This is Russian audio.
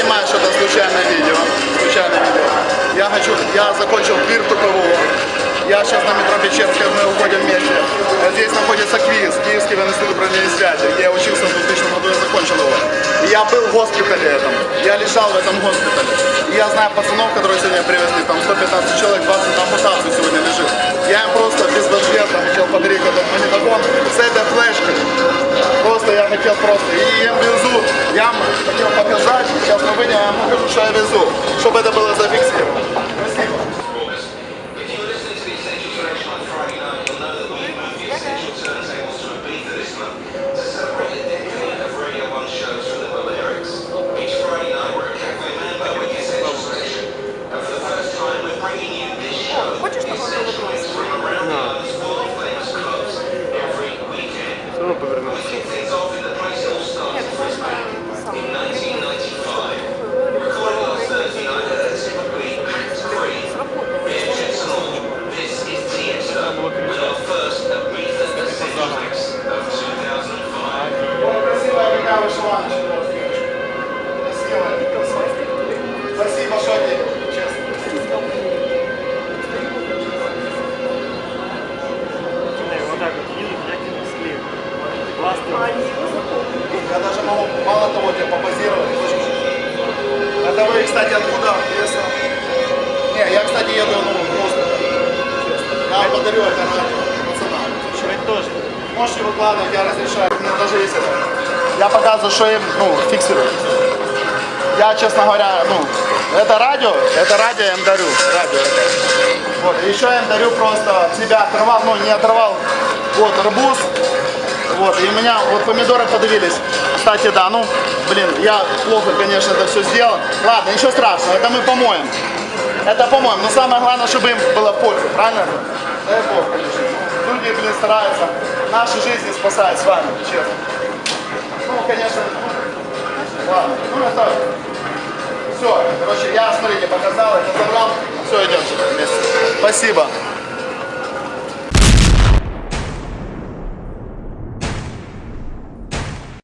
понимаю, что это случайное видео. Случайное видео. Я хочу, я закончил пир Тукового. Я сейчас на метро Печерской, мы уходим вместе. Здесь находится КВИЗ, Киевский институт управления связи, где я учился в 2000 году, я закончил его. И я был в госпитале этом, я лежал в этом госпитале. И я знаю пацанов, которые сегодня привезли, там 115 человек, 20 на сегодня лежит. Я им просто подарить этот магнитофон с этой флешкой. Просто я хотел просто. И я везу, я хотел показать, сейчас мы выйдем, я им покажу, что я везу, чтобы это было зафиксировано. If you were повернувся. Могу, мало того, тебе попозировать. Это вы, кстати, откуда? Если... Не, я, кстати, еду, ну, просто. Я вам подарю это радио пацанам. Ми теж. Можете выкладывать, я разрешаю. Меня даже есть это. Я показываю, что им, ну, фиксирую. Я, честно говоря, ну, это радио, это радио я им дарю. Радио это. Вот, еще я им дарю просто себя оторвал, ну, не оторвал, вот, арбуз. Вот, и у меня вот помидоры подавились. Кстати, да, ну, блин, я плохо, конечно, это все сделал. Ладно, ничего страшного, это мы помоем. Это помоем, но самое главное, чтобы им было польза, правильно? Дай Бог, конечно. Люди, блин, стараются. Наши жизни спасают с вами, честно. Ну, конечно, ладно. Ну, это... Все, короче, я, смотрите, показал, это забрал. Все, идем вместе. Спасибо.